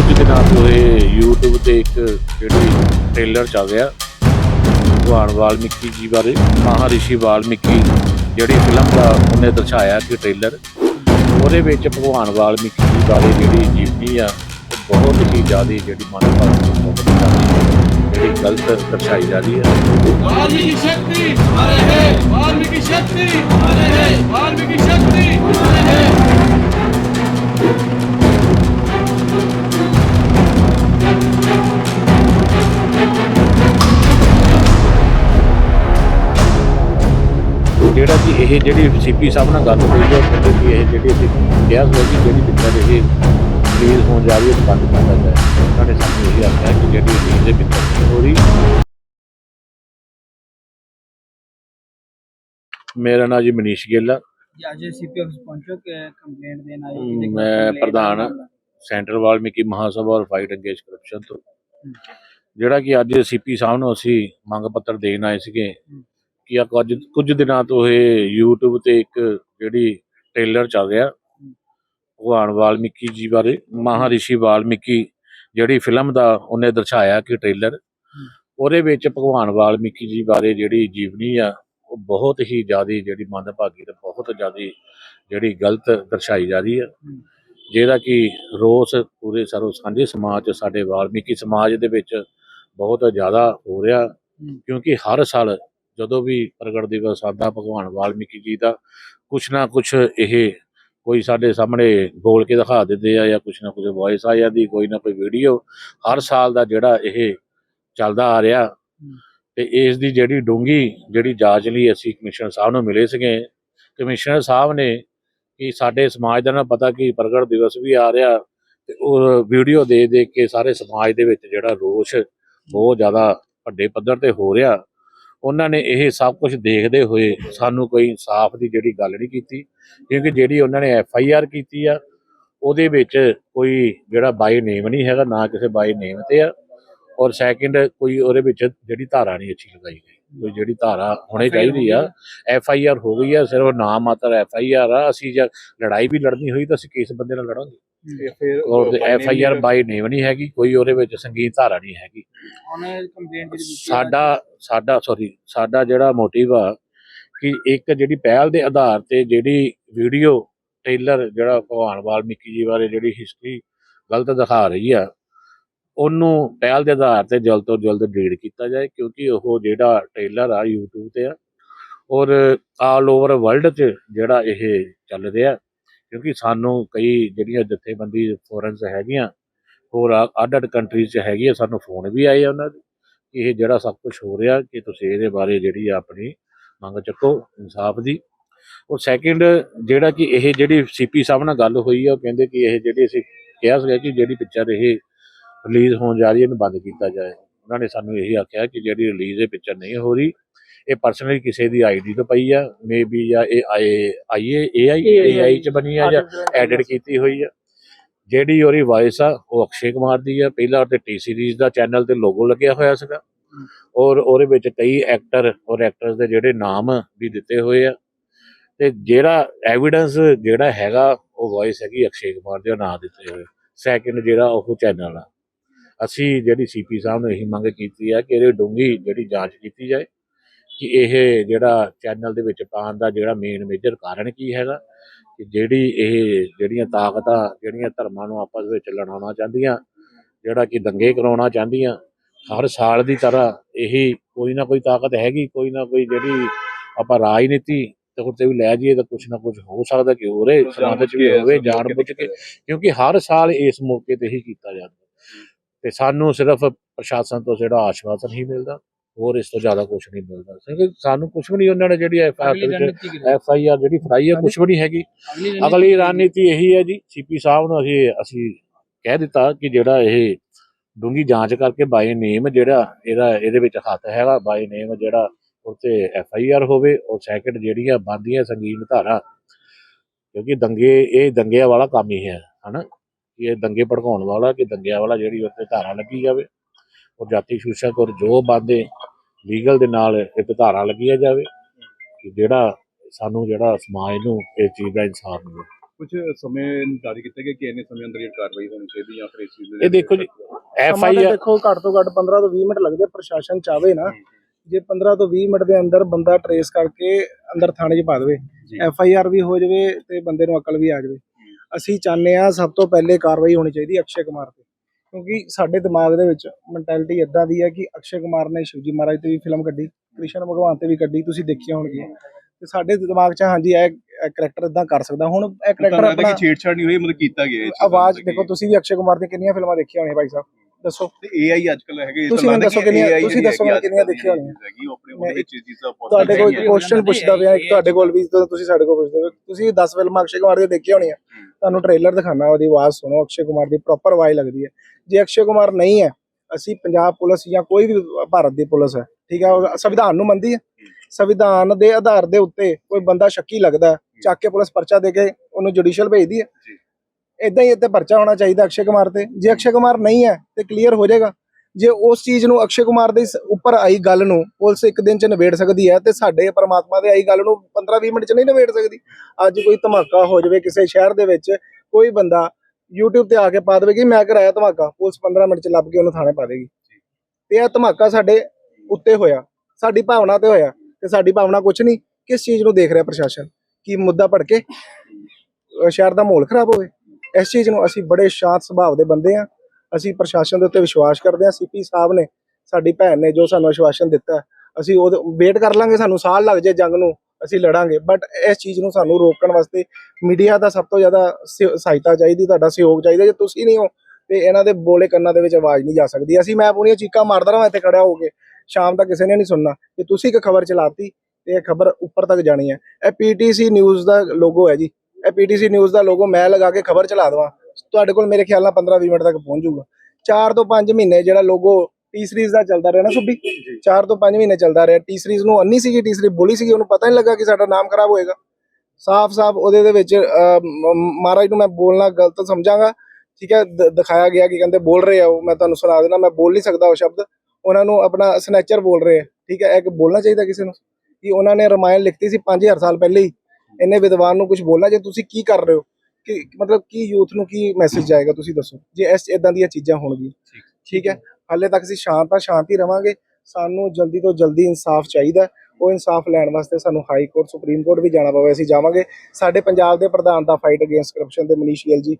ਕੁਝ ਦਿਨਾਂ ਤੋਂ ਇਹ YouTube ਤੇ ਇੱਕ ਜਿਹੜੀ ਟ੍ਰੇਲਰ ਚੱਲ ਰਿਹਾ, ਭਗਵਾਨ ਵਾਲਮੀਕੀ ਜੀ ਬਾਰੇ ਮਹਾਰਿਸ਼ੀ ਵਾਲਮੀਕੀ, ਜਿਹੜੀ ਫਿਲਮ ਦਾ ਉਹਨੇ ਦਰਸਾਇਆ ਕਿ ਟ੍ਰੇਲਰ ਉਹਦੇ ਵਿੱਚ ਭਗਵਾਨ ਵਾਲਮੀਕੀ ਜੀ ਬਾਰੇ ਜਿਹੜੀ ਜੀਵਨੀ ਆ, ਉਹ ਬਹੁਤ ਹੀ ਜ਼ਿਆਦਾ ਜਿਹੜੀ ਮਨ ਭਾਉਂਦੀ ਜਿਹੜੀ ਗਲਤ ਦਰਸਾਈ ਜਾ ਰਹੀ ਹੈ। ਵਾਲਮੀਕੀ ਸ਼ਕਤੀ ਹਰੇ ਹੈ, ਵਾਲਮੀਕੀ ਸ਼ਕਤੀ ਹਰੇ ਹੈ, ਵਾਲਮੀਕੀ ਸ਼ਕਤੀ ਹਰੇ ਹੈ। ਜਿਹੜਾ ਕਿ ਇਹ ਜਿਹੜੀ ਸੀਪੀ ਸਾਹਿਬ ਨਾਲ ਗੱਲ ਹੋਈ ਹੈ ਕਹਿੰਦੇ ਕਿ ਇਹ ਜਿਹੜੀ ਅਸੀਂ ਕਿਹਾ ਸੀ ਕਿ ਜਿਹੜੀ ਪਿਕਚਰ ਇਹ ਰਿਲੀਜ਼ ਹੋਣ ਜਾ ਰਹੀ ਹੈ ਬੰਦ ਕਰ ਦਿੱਤਾ ਹੈ ਨੇ ਸਾਨੂੰ ਇਹ ਆਖਿਆ ਕਿ ਜਿਹੜੀ ਰਿਲੀਜ਼ ਦੇ ਨਹੀਂ ਹੋ ਰਹੀ। ਮੇਰਾ ਨਾਮ ਜੀ ਮਨੀਸ਼ ਗਿੱਲ ਆ। ਅੱਜ ਸੀਪੀ ਆਫਿਸ ਪਹੁੰਚੋ ਕਿ ਕੰਪਲੇਂਟ ਦੇਣ ਆਏ ਮੈਂ ਪ੍ਰਧਾਨ। ਸੈਂਟਰਲ ਵਾਲਮੀਕੀ ਮਹਾਸਭਾ ਔਰ ਫਾਈਟ ਅਗੇਂਸਟ ਕਰਪਸ਼ਨ ਤੋਂ। ਜਿਹੜਾ ਕਿ ਅੱਜ ਸੀਪੀ ਸਾਹਿਬ ਨੂੰ ਅਸੀਂ ਮੰਗ ਪੱਤਰ ਦੇਣ ਆਏ ਸੀਗੇ ਆ ਕੁਝ ਕੁਝ ਦਿਨਾਂ ਤੋਂ ਇਹ YouTube ਤੇ ਇੱਕ ਜਿਹੜੀ ਟ੍ਰੇਲਰ ਚੱਲ ਰਿਹਾ ਭਗਵਾਨ ਵਾਲਮੀਕੀ ਜੀ ਬਾਰੇ ਮਹਾਰਿਸ਼ੀ ਵਾਲਮੀਕੀ ਜਿਹੜੀ ਫਿਲਮ ਦਾ ਉਹਨੇ ਦਰਸਾਇਆ ਕਿ ਟ੍ਰੇਲਰ ਉਹਦੇ ਵਿੱਚ ਭਗਵਾਨ ਵਾਲਮੀਕੀ ਜੀ ਬਾਰੇ ਜਿਹੜੀ ਜੀਵਨੀ ਆ ਉਹ ਬਹੁਤ ਹੀ ਜ਼ਿਆਦਾ ਜਿਹੜੀ ਮੰਦਭਾਗੀ ਤੇ ਬਹੁਤ ਜ਼ਿਆਦਾ ਜਿਹੜੀ ਗਲਤ ਦਰਸਾਈ ਜਾ ਰਹੀ ਆ। ਜਿਹਦਾ ਕਿ ਰੋਸ ਪੂਰੇ ਸਰਵ ਸਾਂਝੇ ਸਮਾਜ 'ਚ ਸਾਡੇ ਵਾਲਮੀਕੀ ਸਮਾਜ ਦੇ ਵਿੱਚ ਬਹੁਤ ਜ਼ਿਆਦਾ ਹੋ ਰਿਹਾ ਕਿਉਂਕਿ ਹਰ ਸਾਲ ਜਦੋਂ ਵੀ ਪ੍ਰਗਟ ਦਿਵਸ ਆਉਂਦਾ ਭਗਵਾਨ ਵਾਲਮੀਕੀ ਜੀ ਦਾ ਕੁਛ ਨਾ ਕੁਛ ਇਹ ਕੋਈ ਸਾਡੇ ਸਾਹਮਣੇ ਬੋਲ ਕੇ ਦਿਖਾ ਦਿੰਦੇ ਆ ਜਾਂ ਕੁਛ ਨਾ ਕੁਛ ਵੌਇਸ ਆ ਜਾਂਦੀ ਕੋਈ ਨਾ ਕੋਈ ਵੀਡੀਓ ਹਰ ਸਾਲ ਦਾ ਜਿਹੜਾ ਇਹ ਚੱਲਦਾ ਆ ਰਿਹਾ ਤੇ ਇਸ ਦੀ ਜਿਹੜੀ ਡੂੰਗੀ ਜਿਹੜੀ ਜਾਂਚ ਲਈ ਅਸੀਂ ਕਮਿਸ਼ਨਰ ਸਾਹਿਬ ਨੂੰ ਮਿਲੇ ਸੀਗੇ। ਕਮਿਸ਼ਨਰ ਸਾਹਿਬ ਨੇ ਕਿ ਸਾਡੇ ਸਮਾਜ ਦਾ ਨਾ ਪਤਾ ਕਿ ਪ੍ਰਗਟ ਦਿਵਸ ਵੀ ਆ ਰਿਹਾ ਤੇ ਉਹ ਵੀਡੀਓ ਦੇ ਦੇ ਕੇ ਸਾਰੇ ਸਮਾਜ ਦੇ ਵਿੱਚ ਜਿਹੜਾ ਰੋਸ਼ ਬਹੁਤ ਜ਼ਿਆਦਾ ਵੱਡੇ ਪੱਧਰ ਤੇ ਹੋ ਰਿਹਾ। ਉਹਨਾਂ ਨੇ ਇਹ ਸਭ ਕੁਝ ਦੇਖਦੇ ਹੋਏ ਸਾਨੂੰ ਕੋਈ ਇਨਸਾਫ ਦੀ ਜਿਹੜੀ ਗੱਲ ਨਹੀਂ ਕੀਤੀ ਕਿਉਂਕਿ ਜਿਹੜੀ ਉਹਨਾਂ ਨੇ ਐਫ ਆਈ ਆਰ ਕੀਤੀ ਆ ਉਹਦੇ ਵਿੱਚ ਕੋਈ ਜਿਹੜਾ ਬਾਈ ਨੇਮ ਨਹੀਂ ਹੈਗਾ ਨਾ ਕਿਸੇ ਬਾਈ ਨੇਮ ਤੇ ਆ ਔਰ ਸੈਕਿੰਡ ਕੋਈ ਉਹਦੇ ਵਿੱਚ ਜਿਹੜੀ ਧਾਰਾ ਨਹੀਂ ਅੱਛੀ ਲਗਾਈ ਗਈ। ਕੋਈ ਜਿਹੜੀ ਧਾਰਾ ਹੋਣੀ ਚਾਹੀਦੀ ਆ ਐਫ ਆਈ ਆਰ ਹੋ ਗਈ ਆ ਸਿਰਫ ਨਾਮ ਮਾਤਰ ਐਫ ਆਈ ਆਰ ਆ ਅਸੀਂ ਜੇ ਲੜਾਈ ਵੀ ਲੜਨੀ ਹੋਈ ਤਾਂ ਅਸੀਂ ਕਿਸ ਬੰਦੇ ਨਾਲ ਲੜਾਂਗੇ? ਕੋਰਟ ਦੇ F I R by name ਨਹੀਂ ਹੈਗੀ ਕੋਈ ਉਹਦੇ ਵਿੱਚ ਸੰਗੀਤ ਧਾਰਾ ਨਹੀਂ ਹੈਗੀ। ਉਹਨੇ ਕੰਪਲੇਂਟ ਸਾਡਾ ਸਾਡਾ ਸੌਰੀ ਸਾਡਾ ਜਿਹੜਾ ਮੋਟਿਵ ਆ ਕਿ ਇੱਕ ਜਿਹੜੀ ਪਹਿਲ ਦੇ ਆਧਾਰ ਤੇ ਜਿਹੜੀ ਵੀਡੀਓ ਟ੍ਰੇਲਰ ਜਿਹੜਾ ਭਗਵਾਨ ਵਾਲਮੀਕੀ ਜੀ ਬਾਰੇ ਜਿਹੜੀ ਹਿਸਟਰੀ ਗਲਤ ਦਿਖਾ ਰਹੀ ਆ ਉਹਨੂੰ ਪਹਿਲ ਦੇ ਆਧਾਰ ਤੇ ਜਲਦ ਤੋਂ ਜਲਦ ਡਿਲੀਟ ਕੀਤਾ ਜਾਏ ਕਿਉਂਕਿ ਉਹ ਜਿਹੜਾ ਟ੍ਰੇਲਰ ਆ YouTube ਤੇ ਆ ਔਰ ਆਲ ਓਵਰ ਵਰਲਡ 'ਚ ਜਿਹੜਾ ਇਹ ਚੱਲ ਰਿਹਾ ਕਿਉਂਕਿ ਸਾਨੂੰ ਕਈ ਜਿਹੜੀਆਂ ਜਥੇਬੰਦੀ ਫੋਰਨਸ ਹੈਗੀਆਂ, ਹੋਰ ਅੱਡ ਅੱਡ ਕੰਟਰੀਜ਼ 'ਚ ਹੈਗੀ ਆ ਸਾਨੂੰ ਫੋਨ ਵੀ ਆਏ ਆ ਉਹਨਾਂ ਦੇ ਕਿ ਇਹ ਜਿਹੜਾ ਸਭ ਕੁਝ ਹੋ ਰਿਹਾ ਕਿ ਤੁਸੀਂ ਇਹਦੇ ਬਾਰੇ ਜਿਹੜੀ ਆ ਆਪਣੀ ਮੰਗ ਚੱਕੋ ਇਨਸਾਫ ਦੀ। ਔਰ ਸੈਕਿੰਡ ਜਿਹੜਾ ਕਿ ਇਹ ਜਿਹੜੀ ਸੀਪੀ ਸਾਹਿਬ ਨਾਲ ਗੱਲ ਹੋਈ ਆ, ਉਹ ਕਹਿੰਦੇ ਕਿ ਇਹ ਜਿਹੜੀ ਅਸੀਂ ਕਿਹਾ ਸੀਗਾ ਕਿ ਜਿਹੜੀ ਪਿਕਚਰ ਇਹ ਰਿਲੀਜ਼ ਹੋਣ ਜਾ ਰਹੀ ਹੈ, ਇਹਨੂੰ ਬੰਦ ਕੀਤਾ ਜਾਏ। ਉਹਨਾਂ ਨੇ ਸਾਨੂੰ ਇਹ ਆਖਿਆ ਕਿ ਜਿਹੜੀ ਰਿਲੀਜ਼ ਇਹ ਪਿਕਚਰ ਨਹੀਂ ਹੋ ਰਹੀ ਇਹ ਪਰਸਨਲੀ ਕਿਸੇ ਦੀ ਆਈਡੀ ਤੋਂ ਪਈ ਆ ਮੇਬੀ ਜਾਂ ਇਹ ਆਈ ਆਈਏ ਏਆਈ ਏਆਈ ਚ ਬਣੀ ਆ ਜਾਂ ਐਡਿਟ ਕੀਤੀ ਹੋਈ ਆ। ਜਿਹੜੀ ਉਹਦੀ ਵਾਇਸ ਆ ਉਹ ਅਕਸ਼ੇ ਕੁਮਾਰ ਦੀ ਆ। ਪਹਿਲਾਂ ਤੇ ਟੀ ਸੀਰੀਜ਼ ਦਾ ਚੈਨਲ ਤੇ ਲੋਗੋ ਲੱਗਿਆ ਹੋਇਆ ਸੀਗਾ। ਔਰ ਉਹਦੇ ਵਿੱਚ ਕਈ ਐਕਟਰ ਔਰ ਐਕਟਰਸ ਦੇ ਜਿਹੜੇ ਨਾਮ ਵੀ ਦਿੱਤੇ ਹੋਏ ਆ। ਤੇ ਜਿਹੜਾ ਐਵੀਡੈਂਸ ਜਿਹੜਾ ਹੈਗਾ ਉਹ ਵਾਇਸ ਹੈਗੀ ਅਕਸ਼ੇ ਕੁਮਾਰ ਦੇ ਨਾਮ ਦਿੱਤੇ ਹੋਏ ਸੈਕਿੰਡ ਜਿਹੜਾ ਉਹ ਚੈਨਲ ਆ। ਅਸੀਂ ਜਿਹੜੀ ਸੀਪੀ ਸਾਹਿਬ ਨੂੰ ਇਹੀ ਮੰਗ ਕੀਤੀ ਆ ਕਿ ਇਹਦੀ ਡੂੰਘੀ ਜਿਹੜੀ ਜਾਂਚ ਕੀਤੀ ਜਾਏ। ਕਿ ਇਹ ਜਿਹੜਾ ਚੈਨਲ ਦੇ ਵਿੱਚ ਪਾਉਣ ਦਾ ਜਿਹੜਾ ਮੇਨ ਮੇਜਰ ਕਾਰਨ ਕੀ ਹੈਗਾ? ਕਿ ਜਿਹੜੀ ਇਹ ਜਿਹੜੀਆਂ ਤਾਕਤਾਂ, ਜਿਹੜੀਆਂ ਧਰਮਾਂ ਨੂੰ ਆਪਸ ਵਿੱਚ ਲੜਾਉਣਾ ਚਾਹੁੰਦੀਆਂ, ਜਿਹੜਾ ਕਿ ਦੰਗੇ ਕਰਾਉਣਾ ਚਾਹੁੰਦੀਆਂ, ਹਰ ਸਾਲ ਦੀ ਤਰ੍ਹਾਂ ਇਹੀ ਕੋਈ ਨਾ ਕੋਈ ਤਾਕਤ ਹੈਗੀ, ਕੋਈ ਨਾ ਕੋਈ ਜਿਹੜੀ ਆਪਾਂ ਰਾਜਨੀਤੀ ਤੇ ਵੀ ਲੈ ਜਾਈਏ ਤਾਂ ਕੁਝ ਨਾ ਕੁਝ ਹੋ ਸਕਦਾ ਕਿ ਹੋਰੇ ਸਮਾਜ ਚ ਵੀ ਹੋਵੇ ਜਾਣ ਬੁੱਝ ਕੇ, ਕਿਉਂਕਿ ਹਰ ਸਾਲ ਇਸ ਮੌਕੇ ਤੇ ਹੀ ਕੀਤਾ ਜਾਂਦਾ। ਤੇ ਸਾਨੂੰ ਸਿਰਫ ਪ੍ਰਸ਼ਾਸਨ ਤੋਂ ਜਿਹੜਾ ਆਸ਼ਵਾਸਨ ਹੀ ਮਿਲਦਾ। ਹੋਰ ਇਸ ਤੋਂ ਜ਼ਿਆਦਾ ਕੁਝ ਨਹੀਂ ਮਿਲਦਾ। ਕਿਉਂਕਿ ਸਾਨੂੰ ਕੁਝ ਵੀ ਨਹੀਂ ਉਹਨਾਂ ਨੇ ਜਿਹੜੀ ਐਫ ਆਈ ਆਰ ਜਿਹੜੀ ਫੜਾਈ ਹੈ ਕੁਝ ਵੀ ਨਹੀਂ ਹੈਗੀ। ਅਗਲੀ ਰਣਨੀਤੀ ਇਹੀ ਹੈ ਜੀ ਸੀਪੀ ਸਾਹਿਬ ਨੂੰ ਅਸੀਂ ਅਸੀਂ ਕਹਿ ਦਿੱਤਾ ਕਿ ਜਿਹੜਾ ਇਹ ਡੂੰਗੀ ਜਾਂਚ ਕਰਕੇ ਬਾਈ ਨੇਮ ਜਿਹੜਾ ਇਹਦਾ ਇਹਦੇ ਵਿੱਚ ਹੱਥ ਹੈਗਾ ਬਾਈ ਨੇਮ ਜਿਹੜਾ ਉੱਤੇ ਐਫ ਆਈ ਆਰ ਹੋਵੇ ਔਰ ਸੈਕਿੰਡ ਜਿਹੜੀਆਂ ਬੰਦੀਆਂ ਸੰਗੀਨ ਧਾਰਾ ਕਿਉਂਕਿ ਦੰਗੇ ਇਹ ਦੰਗਿਆਂ ਵਾਲਾ ਕੰਮ ਹੀ ਹੈ ਹਨਾ? ਇਹ ਦੰਗੇ ਭੜਕਾਉਣ ਵਾਲਾ ਕਿ ਦੰਗਿਆਂ ਵਾਲਾ ਜਿਹੜੀ ਉੱਤੇ ਧਾਰਾ ਲੱਗੀ ਜਾਵੇ ਔਰ ਜਾਤੀ ਸ਼ੋਸ਼ਕ ਔਰ ਜੋ ਬੰਦੇ ਲੀਗਲ ਦੇ ਨਾਲ ਇੱਕ ਧਾਰਾ ਲੱਗੀਆ ਜਾਵੇ ਕਿ ਜਿਹੜਾ ਸਾਨੂੰ ਜਿਹੜਾ ਸਮਾਜ ਨੂੰ ਇਸ ਚੀਜ਼ ਦਾ ਇਨਸਾਫ ਮਿਲੇ। ਕੁਝ ਸਮੇਂ ਨਿਰਧਾਰਿਤ ਕੀਤੇ ਗਏ ਕਿ ਇੰਨੇ ਸਮੇਂ ਅੰਦਰ ਇਹ ਕਾਰਵਾਈ ਹੋਣੀ ਚਾਹੀਦੀ ਜਾਂ ਫਿਰ ਇਸ ਚੀਜ਼ ਦੇ ਇਹ ਦੇਖੋ ਜੀ ਐਫ ਆਈ ਤਾਂ ਆਰ ਦੇਖੋ ਘੱਟ ਤੋਂ ਘੱਟ 15 ਤੋਂ 20 ਮਿੰਟ ਲੱਗਦੇ ਪ੍ਰਸ਼ਾਸਨ ਚਾਵੇ ਨਾ। ਜੇ 15 ਤੋਂ 20 ਮਿੰਟ ਦੇ ਅੰਦਰ ਬੰਦਾ ਟਰੇਸ ਕਰਕੇ ਅੰਦਰ ਥਾਣੇ 'ਚ ਪਾ ਦੇਵੇ। ਐਫ ਆਈ ਆਰ ਵੀ ਹੋ ਜਾਵੇ ਤੇ ਬੰਦੇ ਨੂੰ ਅਕਲ ਵੀ ਆ ਜਾਵੇ। ਅਸੀਂ ਚਾਹੁੰਦੇ ਆ ਸਭ ਤੋਂ ਪਹਿਲੇ ਕਾਰਵਾਈ ਹੋਣੀ ਚਾਹੀਦੀ ਅਕਸ਼ੇ ਕੁਮਾਰ ਤੇ। ਕਿਉਂਕਿ ਸਾਡੇ ਦਿਮਾਗ ਦੇ ਵਿੱਚ ਮੈਂਟੈਲਿਟੀ ਇਦਾਂ ਦੀ ਹੈ ਕਿ ਅਕਸ਼ੇ ਕੁਮਾਰ ਨੇ ਸ਼ਿਵਜੀ ਮਹਾਰਾਜ ਤੇ ਵੀ ਫਿਲਮ ਕੱਢੀ ਕ੍ਰਿਸ਼ਨ ਭਗਵਾਨ ਤੇ ਵੀ ਕੱਢੀ ਤੁਸੀਂ ਦੇਖੀਆਂ ਹੋਣਗੀਆਂ। ਤੇ ਸਾਡੇ ਦਿਮਾਗ 'ਚ ਹਾਂਜੀ ਇਹ ਕਰੈਕਟਰ ਇਦਾਂ ਕਰ ਸਕਦਾ। ਹੁਣ ਇਹ ਕਰੈਕਟਰ ਆਪਣਾ ਕਿ ਛੇੜਛਾੜ ਨਹੀਂ ਹੋਈ ਮਤਲਬ ਕੀਤਾ ਗਿਆ ਇਹ ਆਵਾਜ਼ ਦੇਖੋ ਤੁਸੀਂ ਵੀ ਅਕਸ਼ੇ ਕੁਮਾਰ ਦੀਆਂ ਕਿੰਨੀਆਂ ਫਿਲਮਾਂ ਦੇਖੀਆਂ ਹੋਣੀਆਂ ਭਾਈ ਸਾਹਿਬ? ਦੱਸੋ। ਤੇ AI ਅੱਜ ਕੱਲ ਹੈਗੇ ਤੁਸੀਂ ਮੈਨੂੰ ਦੱਸੋ ਕਿੰਨੀਆਂ- ਤੁਸੀਂ ਦੱਸੋ ਕਿੰਨੀਆਂ ਦੇਖੀਆਂ ਹੋਣੀਆਂ। ਹੈਗੀ ਆਪਣੇ ਵਿੱਚ ਇਹ ਚੀਜ਼ਾਂ possible ਤੁਹਾਡੇ ਕੋਲ। ਕੁਐਸਚਨ ਪੁੱਛਦਾ ਪਿਆ ਇੱਕ ਤੁਹਾਡੇ ਕੋਲ ਵੀ ਤੁਸੀਂ ਸਾਡੇ ਕੋਲ ਪੁੱਛਦੇ ਹੋ ਤੁਸੀਂ 10 ਫਿਲਮਾਂ ਅਕਸ਼ੇ ਕੁਮਾਰ ਦੀਆਂ ਦੇਖੀਆਂ ਹੋਣੀਆਂ। ਤੁਹਾਨੂੰ ਟ੍ਰੇਲਰ ਦਿਖਾਣਾ ਉਹਦੀ ਆਵਾਜ਼ ਸੁਣੋ ਅਕਸ਼ੇ ਕੁਮਾਰ ਦੀ ਪ੍ਰੋਪਰ ਆਵਾਜ਼ ਲੱਗਦੀ ਹੈ। ਜੇ ਅਕਸ਼ੇ ਕੁਮਾਰ ਨਹੀਂ ਹੈ ਅਸੀਂ ਪੰਜਾਬ ਪੁਲਿਸ ਜਾਂ ਕੋਈ ਵੀ ਭਾਰਤ ਦੀ ਪੁਲਿਸ ਹੈ ਠੀਕ ਹੈ ਸੰਵਿਧਾਨ ਨੂੰ ਮੰਨਦੀ ਹੈ। ਸੰਵਿਧਾਨ ਦੇ ਆਧਾਰ ਦੇ ਉੱਤੇ ਕੋਈ ਬੰਦਾ ਸ਼ੱਕੀ ਲੱਗਦਾ ਚੱਕ ਕੇ ਪੁਲਿਸ ਪਰਚਾ ਦੇ ਕੇ ਉਹਨੂੰ ਜੁਡੀਸ਼ੀਅਲ ਭੇਜਦੀ ਹੈ। ਇਦਾਂ ਹੀ ਇੱਥੇ ਪਰਚਾ ਹੋਣਾ ਚਾਹੀਦਾ ਅਕਸ਼ੇ ਕੁਮਾਰ ਤੇ। ਜੇ ਅਕਸ਼ੇ ਕੁਮਾਰ ਨਹੀਂ ਹੈ ਤੇ ਕਲੀਅਰ ਹੋ ਜਾਏਗਾ। ਜੇ ਉਸ ਚੀਜ਼ ਨੂੰ ਅਕਸ਼ੇ ਕੁਮਾਰ ਦੇ ਉੱਪਰ ਆਈ ਗੱਲ ਨੂੰ, ਪੁਲਿਸ ਇੱਕ ਦਿਨ ਚ ਨਿਬੇੜ ਸਕਦੀ ਹੈ ਤੇ ਸਾਡੇ ਪਰਮਾਤਮਾ ਦੇ ਆਈ ਗੱਲ ਨੂੰ 15-20 ਮਿੰਟ ਚ ਨਹੀਂ ਨਿਬੇੜ ਸਕਦੀ। ਅੱਜ ਕੋਈ ਧਮਾਕਾ ਹੋ ਜਾਵੇ ਕਿਸੇ ਸ਼ਹਿਰ ਦੇ ਵਿੱਚ, ਕੋਈ ਬੰਦਾ YouTube ਤੇ ਆ ਕੇ ਪਾ ਦੇਵੇ ਕਿ ਮੈਂ ਕਰਾਇਆ ਧਮਾਕਾ, ਪੁਲਿਸ 15 ਮਿੰਟ ਚ ਲੱਭ ਕੇ ਉਹਨੂੰ ਥਾਣੇ ਪਾ ਦੇਗੀ। ਤੇ ਇਹ ਧਮਾਕਾ ਸਾਡੇ ਉੱਤੇ ਹੋਇਆ, ਸਾਡੀ ਭਾਵਨਾ ਤੇ ਹੋਇਆ ਤੇ ਸਾਡੀ ਭਾਵਨਾ ਕੁਝ ਨਹੀਂ, ਕਿਸ ਚੀਜ਼ ਨੂੰ ਦੇਖ ਰਿਹਾ ਪ੍ਰਸ਼ਾਸਨ? ਕੀ ਮੁੱਦਾ ਭੜਕੇ? ਅਹ ਸ਼ਹਿਰ ਦਾ ਮਾਹੌਲ ਖਰਾਬ ਹੋਵੇ। ਇਸ ਚੀਜ਼ ਨੂੰ ਅਸੀਂ ਬੜੇ ਸ਼ਾਂਤ ਸੁਭਾਅ ਦੇ ਬੰਦੇ ਆ ਅਸੀਂ ਪ੍ਰਸ਼ਾਸਨ ਦੇ ਉੱਤੇ ਵਿਸ਼ਵਾਸ ਕਰਦੇ ਹਾਂ ਸੀਪੀ ਸਾਹਿਬ ਨੇ ਸਾਡੀ ਭੈਣ ਨੇ ਜੋ ਸਾਨੂੰ ਆਸ਼ਵਾਸਨ ਦਿੱਤਾ, ਅਸੀਂ ਉਹ ਵੇਟ ਕਰ ਲਾਂਗੇ, ਸਾਨੂੰ ਸਾਲ ਲੱਗ ਜੇ ਜੰਗ ਨੂੰ, ਅਸੀਂ ਲੜਾਂਗੇ। ਬਟ ਇਸ ਚੀਜ਼ ਨੂੰ ਸਾਨੂੰ ਰੋਕਣ ਵਾਸਤੇ ਮੀਡੀਆ ਦਾ ਸਭ ਤੋਂ ਜ਼ਿਆਦਾ ਸਹਿ- ਸਹਾਇਤਾ ਚਾਹੀਦੀ, ਤੁਹਾਡਾ ਸਹਿਯੋਗ ਚਾਹੀਦਾ, ਜੇ ਤੁਸੀਂ ਨਹੀਂ ਹੋ, ਤੇ ਇਹਨਾਂ ਦੇ ਬੋਲੇ ਕੰਨਾਂ ਦੇ ਵਿੱਚ ਆਵਾਜ਼ ਨਹੀਂ ਜਾ ਸਕਦੀ। ਅਸੀਂ, ਮੈਂ ਪੂਰੀਆਂ ਚੀਕਾਂ ਮਾਰਦਾ ਰਹਾਂ, ਇੱਥੇ ਖੜਿਆ ਹੋ ਕੇ, ਸ਼ਾਮ ਤੱਕ ਕਿਸੇ ਨੇ ਨਹੀਂ ਸੁਣਨਾ। ਜੇ ਤੁਸੀਂ ਇੱਕ ਖਬਰ ਚਲਾਤੀ, ਤੇ ਇਹ ਖਬਰ ਉੱਪਰ ਤੱਕ ਜਾਣੀ ਹੈ। ਇਹ ਪੀਟੀਸੀ ਨਿਊਜ਼ ਦਾ ਲੋਗੋ ਹੈ ਜੀ। ਇਹ ਪੀਟੀਸੀ ਨਿਊਜ਼ ਦਾ ਲੋਗੋ ਮੈਂ ਲਗਾ ਕੇ ਖਬਰ ਚਲਾ ਦਵਾਂ। ਤੁਹਾਡੇ ਕੋਲ ਮੇਰੇ ਖਿਆਲ ਨਾਲ 15-20 ਮਿੰਟ ਤੱਕ ਪਹੁੰਚ ਜਾਊਗਾ। 4 ਤੋਂ 5 ਮਹੀਨੇ ਜਿਹੜਾ ਲੋਗੋ ਟੀ ਸੀਰੀਜ਼ ਦਾ ਚੱਲਦਾ ਰਿਹਾ ਨਾ ਸੁੱਬੀ 4 ਤੋਂ 5 ਮਹੀਨੇ ਚੱਲਦਾ ਰਿਹਾ। ਟੀ ਸੀਰੀਜ਼ ਨੂੰ ਅੰਨੀ ਸੀਗੀ ਟੀ ਸੀਰੀਜ਼ ਬੋਲੀ ਸੀਗੀ ਉਹਨੂੰ ਪਤਾ ਨਹੀਂ ਲੱਗਾ ਕਿ ਸਾਡਾ ਨਾਮ ਖਰਾਬ ਹੋਏਗਾ। ਸਾਫ਼-ਸਾਫ਼ ਉਹਦੇ ਦੇ ਵਿੱਚ ਮਹਾਰਾਜ ਨੂੰ ਮੈਂ ਬੋਲਣਾ ਗਲਤ ਸਮਝਾਂਗਾ। ਠੀਕ ਹੈ ਦਿਖਾਇਆ ਗਿਆ ਕਿ ਕਹਿੰਦੇ ਬੋਲ ਰਹੇ ਆ ਉਹ ਮੈਂ ਤੁਹਾਨੂੰ ਸੁਣਾ ਦੇਣਾ ਮੈਂ ਬੋਲ ਨਹੀਂ ਸਕਦਾ ਉਹ ਸ਼ਬਦ। ਉਹਨਾਂ ਨੂੰ ਆਪਣਾ ਸਨੈਚਰ ਬੋਲ ਰਹੇ ਆ। ਠੀਕ ਹੈ ਇਹ ਬੋਲਣਾ ਚਾਹੀਦਾ ਕਿਸੇ ਨੂੰ ਕਿ ਉਹਨਾਂ ਨੇ ਰਮਾਇਣ ਲਿਖਤੀ ਸੀ 5000 ਸਾਲ ਪਹਿਲੇ ਹੀ। ਇੰਨੇ ਵਿਦਵਾਨ ਨੂੰ ਕੁਝ ਬੋਲਣਾ ਜੇ ਤੁਸੀਂ ਕੀ ਕਰ ਰਹੇ ਹੋ? ਕਿ ਮਤਲਬ ਕੀ ਯੂਥ ਨੂੰ ਕੀ ਮੈਸੇਜ ਜਾਏਗਾ ਤੁਸੀਂ ਦੱਸੋ? ਜੇ ਇਸ ਇਦਾਂ ਦੀਆਂ ਚੀਜ਼ਾਂ ਹੋਣਗੀਆਂ। ਠੀਕ ਹੈ? ਹਾਲੇ ਤੱਕ ਅਸੀਂ ਸ਼ਾਂਤ ਆ ਸ਼ਾਂਤੀ ਰਵਾਂਗੇ। ਸਾਨੂੰ ਜਲਦੀ ਤੋਂ ਜਲਦੀ ਇਨਸਾਫ ਚਾਹੀਦਾ। ਉਹ ਇਨਸਾਫ ਲੈਣ ਵਾਸਤੇ ਸਾਨੂੰ ਹਾਈ ਕੋਰਟ ਸੁਪਰੀਮ ਕੋਰਟ ਵੀ ਜਾਣਾ ਪਵੇ। ਅਸੀਂ ਜਾਵਾਂਗੇ। ਸਾਡੇ ਪੰਜਾਬ ਦੇ ਪ੍ਰਧਾਨ ਦਾ ਫਾਈਟ ਅਗੇਂਸਟ ਕਰਪਸ਼ਨ ਦੇ ਮਨੀਸ਼ ਗਿੱਲ ਜੀ।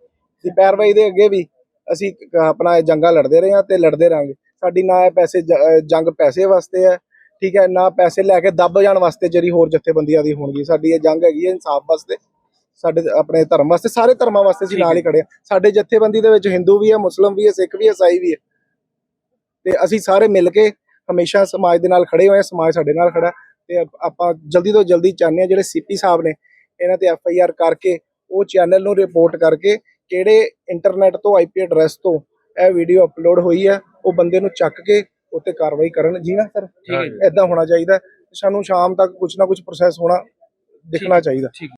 ਦੀ ਪੈਰਵਾਈ ਦੇ ਅੱਗੇ ਵੀ ਅਸੀਂ ਆਪਣਾ ਇਹ ਜੰਗਾਂ ਲੜਦੇ ਰਹੇ ਹਾਂ ਤੇ ਲੜਦੇ ਰਾਂਗੇ ਸਾਡੀ ਨਾ ਇਹ ਪੈਸੇ ਜੰਗ ਪੈਸੇ ਵਾਸਤੇ ਹੈ। ਠੀਕ ਹੈ? ਨਾ ਪੈਸੇ ਲੈ ਕੇ ਦੱਬ ਜਾਣ ਵਾਸਤੇ ਜਿਹੜੀ ਹੋਰ ਜਥੇਬੰਦੀਆਂ ਦੀ ਹੋਣਗੀ ਸਾਡੀ ਇਹ ਜੰਗ ਹੈਗੀ ਹੈ ਇਨਸਾਫ ਵਾਸਤੇ। ਸਾਡੇ ਆਪਣੇ ਧਰਮ ਵਾਸਤੇ ਸਾਰੇ ਧਰਮਾਂ ਵਾਸਤੇ ਅਸੀਂ ਨਾਲ ਹੀ ਖੜੇ ਹਾਂ। ਸਾਡੇ ਜਥੇਬੰਦੀ ਦੇ ਵਿੱਚ ਹਿੰਦੂ ਵੀ ਹੈ ਮੁਸਲਮ ਵੀ ਹੈ ਸਿੱਖ ਵੀ ਹੈ ਈਸਾਈ ਵੀ ਹੈ। ਤੇ ਅਸੀਂ ਸਾਰੇ ਮਿਲ ਕੇ ਹਮੇਸ਼ਾ ਸਮਾਜ ਦੇ ਨਾਲ ਖੜੇ ਹੋਏ ਹਾਂ ਸਮਾਜ ਸਾਡੇ ਨਾਲ ਖੜਾ ਤੇ ਆਪ- ਜਲਦੀ ਤੋਂ ਜਲਦੀ ਚਾਹੁੰਦੇ ਹਾਂ ਜਿਹੜੇ ਸੀਪੀ ਸਾਹਿਬ ਨੇ ਇਹਨਾਂ ਤੇ ਐਫ ਆਈ ਆਰ ਕਰਕੇ ਉਹ ਚੈਨਲ ਨੂੰ ਰਿਪੋਰਟ ਕਰਕੇ ਕਿਹੜੇ ਇੰਟਰਨੈਟ ਤੋਂ ਆਈਪੀ ਐਡਰੈਸ ਤੋਂ ਇਹ ਵੀਡੀਓ ਅਪਲੋਡ ਹੋਈ ਹੈ ਉਹ ਬੰਦੇ ਨੂੰ ਚੱਕ ਕੇ ਉੱਤੇ ਕਾਰਵਾਈ ਕਰਨ। ਜੀ ਨਾ ਸਰ? ਠੀਕ ਹੈ। ਇਦਾਂ ਹੋਣਾ ਚਾਹੀਦਾ। ਸਾਨੂੰ ਸ਼ਾਮ ਤੱਕ ਕੁਝ ਨਾ ਕੁਝ ਪ੍ਰੋਸੈਸ ਹੋਣਾ ਦਿਖਣਾ ਚਾਹੀਦਾ